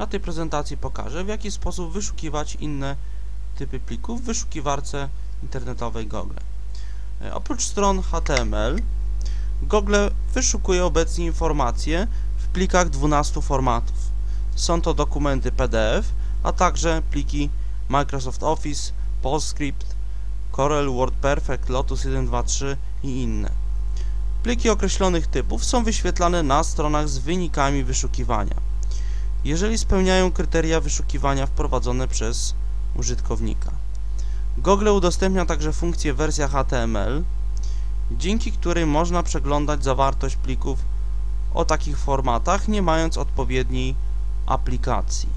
Na tej prezentacji pokażę, w jaki sposób wyszukiwać inne typy plików w wyszukiwarce internetowej Google. E, Oprócz stron HTML, Google wyszukuje obecnie informacje w plikach 12 formatów. Są to dokumenty PDF, a także pliki Microsoft Office, PostScript, Corel, WordPerfect, Lotus 123 i inne. Pliki określonych typów są wyświetlane na stronach z wynikami wyszukiwania, jeżeli spełniają kryteria wyszukiwania wprowadzone przez użytkownika. Google udostępnia także funkcję wersja HTML, dzięki której można przeglądać zawartość plików o takich formatach, nie mając odpowiedniej aplikacji.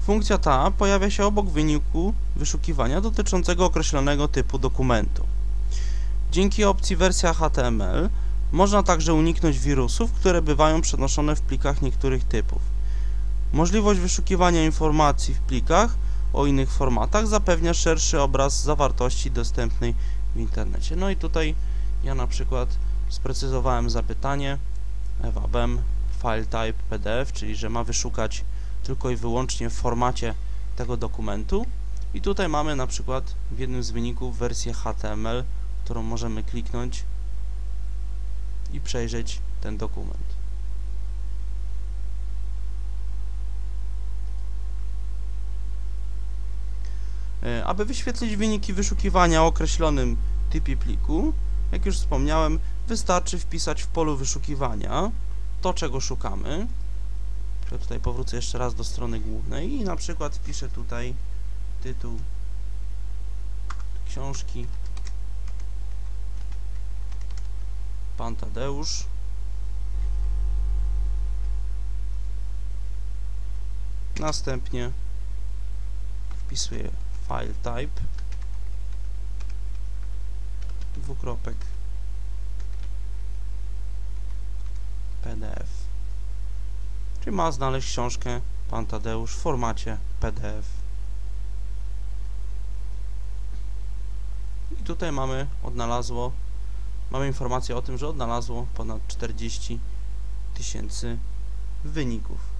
Funkcja ta pojawia się obok wyniku wyszukiwania dotyczącego określonego typu dokumentu. Dzięki opcji wersja HTML można także uniknąć wirusów, które bywają przenoszone w plikach niektórych typów. Możliwość wyszukiwania informacji w plikach o innych formatach zapewnia szerszy obraz zawartości dostępnej w internecie. No i tutaj ja na przykład sprecyzowałem zapytanie evabem file type pdf, czyli że ma wyszukać tylko i wyłącznie w formacie tego dokumentu i tutaj mamy na przykład w jednym z wyników wersję HTML, którą możemy kliknąć i przejrzeć ten dokument. E, Aby wyświetlić wyniki wyszukiwania o określonym typie pliku, jak już wspomniałem, wystarczy wpisać w polu wyszukiwania to, czego szukamy. Ja tutaj powrócę jeszcze raz do strony głównej i na przykład wpiszę tutaj tytuł książki Pan Tadeusz. Następnie wpisuję file type. Dwukropek. PDF czyli ma znaleźć książkę Pan Tadeusz w formacie PDF i tutaj mamy odnalazło mamy informację o tym, że odnalazło ponad 40 tysięcy wyników